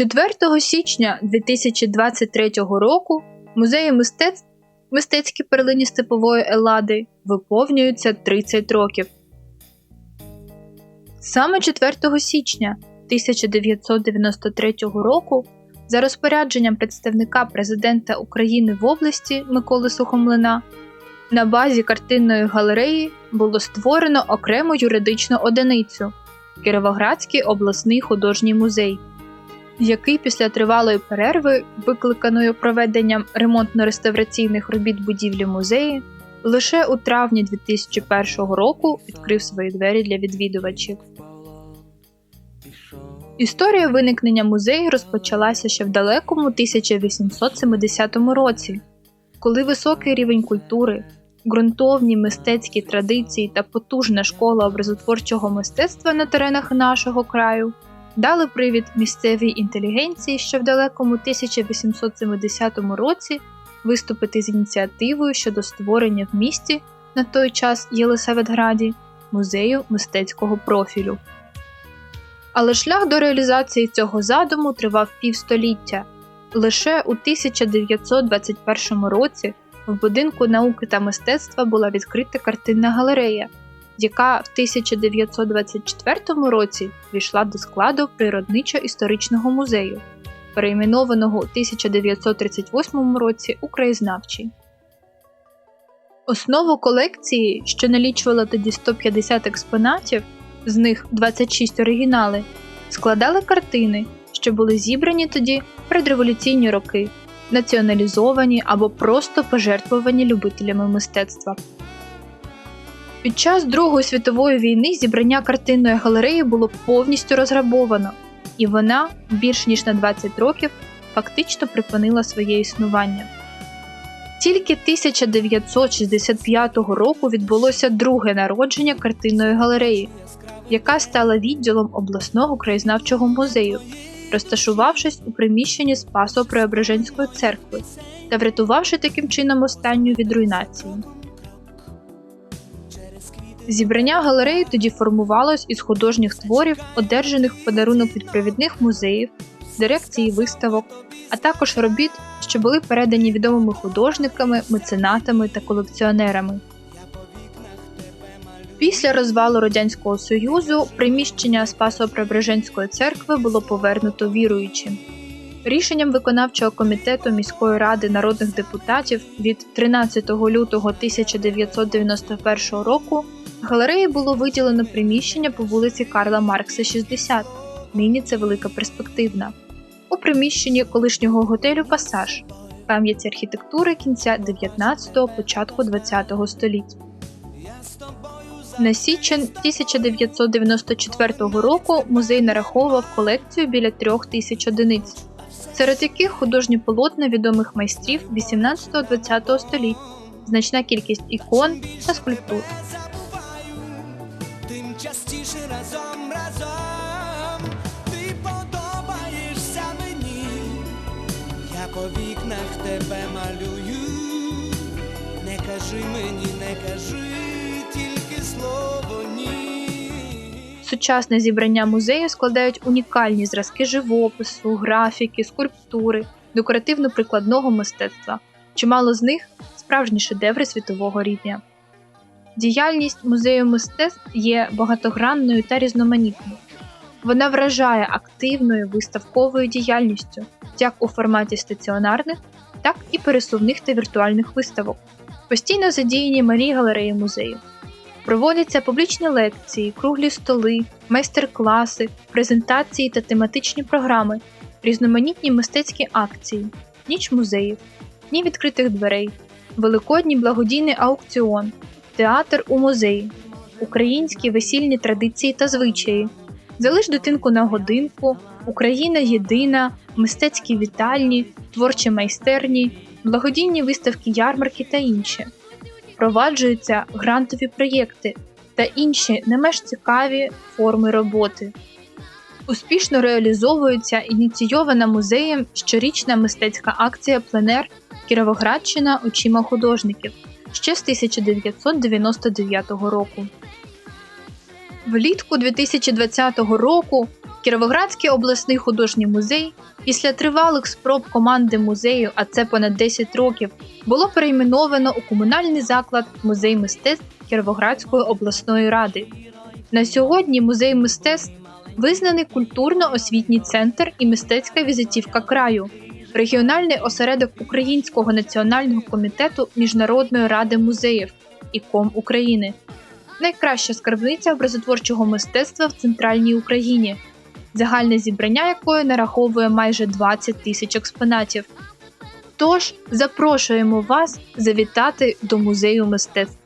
4 січня 2023 року музею мистецтв мистецькі перлині степової Елади виповнюються 30 років. Саме 4 січня 1993 року за розпорядженням представника президента України в області Миколи Сухомлина на базі картинної галереї було створено окрему юридичну одиницю Кіровоградський обласний художній музей, який після тривалої перерви, викликаної проведенням ремонтно-реставраційних робіт будівлі музею, лише у травні 2001 року відкрив свої двері для відвідувачів. Історія виникнення музею розпочалася ще в далекому 1870 році, коли високий рівень культури, ґрунтовні мистецькі традиції та потужна школа образотворчого мистецтва на теренах нашого краю дали привід місцевій інтелігенції, що в далекому 1870 році виступити з ініціативою щодо створення в місті на той час Єлисаветграді музею мистецького профілю. Але шлях до реалізації цього задуму тривав півстоліття. Лише у 1921 році в будинку науки та мистецтва була відкрита картинна галерея, яка в 1924 році війшла до складу природничо-історичного музею, перейменованого у 1938 році у краєзнавчий. Основу колекції, що налічувала тоді 150 експонатів, з них 26 оригінали, складали картини, що були зібрані тоді в предреволюційні роки, націоналізовані або просто пожертвовані любителями мистецтва. Під час Другої світової війни зібрання картинної галереї було повністю розграбовано, і вона більш ніж на 20 років фактично припинила своє існування. Тільки 1965 року відбулося друге народження картинної галереї, яка стала відділом обласного краєзнавчого музею, розташувавшись у приміщенні Спасо Преображенської церкви та врятувавши таким чином останню від руйнації. Зібрання галереї тоді формувалось із художніх творів, одержаних в подарунок від провідних музеїв, дирекції виставок, а також робіт, що були передані відомими художниками, меценатами та колекціонерами. Після розвалу Радянського Союзу приміщення Спасо-Преображенської церкви було повернуто віруючим. Рішенням виконавчого комітету міської ради народних депутатів від 13 лютого 1991 року галереї було виділено приміщення по вулиці Карла Маркса, 60. Нині це велика перспективна. У приміщенні колишнього готелю Пасаж, пам'ять архітектури кінця 19-го, початку 20-го століть. На січень 1994 року музей нараховував колекцію біля трьох тисяч одиниць, серед яких художні полотна відомих майстрів 18-20 століть, значна кількість ікон та скульптур. Тим частіше разом разом ти подобаєшся мені, я по вікнах тебе малюю, не кажи мені, не кажи тільки слово ні. Сучасне зібрання музею складають унікальні зразки живопису, графіки, скульптури, декоративно-прикладного мистецтва. Чимало з них справжні шедеври світового рівня. Діяльність музею мистецтв є багатогранною та різноманітною. Вона вражає активною виставковою діяльністю як у форматі стаціонарних, так і пересувних та віртуальних виставок. Постійно задіяні малі галереї музею. Проводяться публічні лекції, круглі столи, майстер-класи, презентації та тематичні програми, різноманітні мистецькі акції, ніч музеїв, дні відкритих дверей, великодній благодійний аукціон, театр у музеї, українські весільні традиції та звичаї, залиш дитинку на годинку, Україна єдина, мистецькі вітальні, творчі майстерні, благодійні виставки ярмарки та інше. Впроваджуються грантові проєкти та інші не менш цікаві форми роботи. Успішно реалізовується ініційована музеєм щорічна мистецька акція Пленер Кіровоградщина очима художників ще з 1999 року. Влітку 2020 року Кіровоградський обласний художній музей після тривалих спроб команди музею, а це понад 10 років, було перейменовано у комунальний заклад Музей мистецтв Кіровоградської обласної ради. На сьогодні музей мистецтв визнаний культурно-освітній центр і мистецька візитівка краю, регіональний осередок Українського національного комітету Міжнародної ради музеїв ІКОМ України, найкраща скарбниця образотворчого мистецтва в центральній Україні, загальне зібрання якої нараховує майже 20 тисяч експонатів. Тож запрошуємо вас завітати до музею мистецтв.